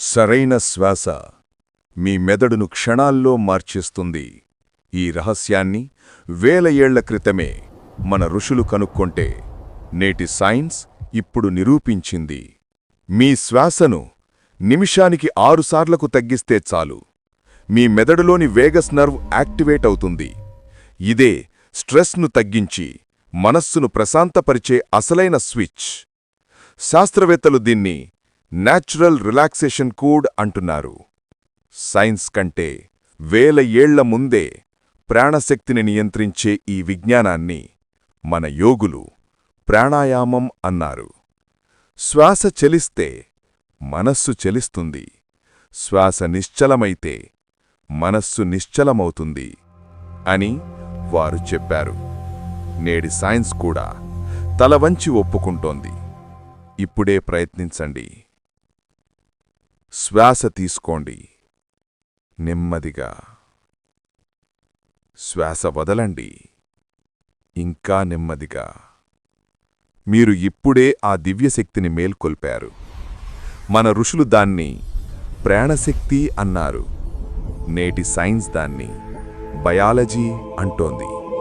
సరైన శ్వాస మీ మెదడును క్షణాల్లో మార్చేస్తుంది. ఈ రహస్యాన్ని వేల ఏళ్ళ క్రితమే మన ఋషులు కనుక్కొంటే నేటి సైన్స్ ఇప్పుడు నిరూపించింది. మీ శ్వాసను నిమిషానికి ఆరుసార్లకు తగ్గిస్తే చాలు. మీ మెదడులోని వేగస్ నర్వ్ యాక్టివేట్ అవుతుంది. ఇదే స్ట్రెస్ను తగ్గించి మనస్సును ప్రశాంతపరిచే అసలైన స్విచ్. శాస్త్రవేత్తలు దీన్ని న్యాచురల్ రిలాక్సేషన్ కూడ్ అంటున్నారు. సైన్స్ కంటే వేల ఏళ్ళ ముందే ప్రాణశక్తిని నియంత్రించే ఈ విజ్ఞానాన్ని మన యోగులు ప్రాణాయామం అన్నారు. శ్వాస చెలిస్తే మనస్సు చెలిస్తుంది. శ్వాస నిశ్చలమైతే మనస్సు నిశ్చలమవుతుంది అని వారు చెప్పారు. నేడి సైన్స్ కూడా తలవంచి ఒప్పుకుంటోంది. ఇప్పుడే ప్రయత్నించండి. శ్వాస తీసుకోండి. నెమ్మదిగా. శ్వాస వదలండి. ఇంకా నెమ్మదిగా. మీరు ఇప్పుడే ఆ దివ్యశక్తిని మేల్కొల్పారు. మన ఋషులు దాన్ని ప్రాణశక్తి అన్నారు. నేటి సైన్స్ దాన్ని బయాలజీ అంటోంది.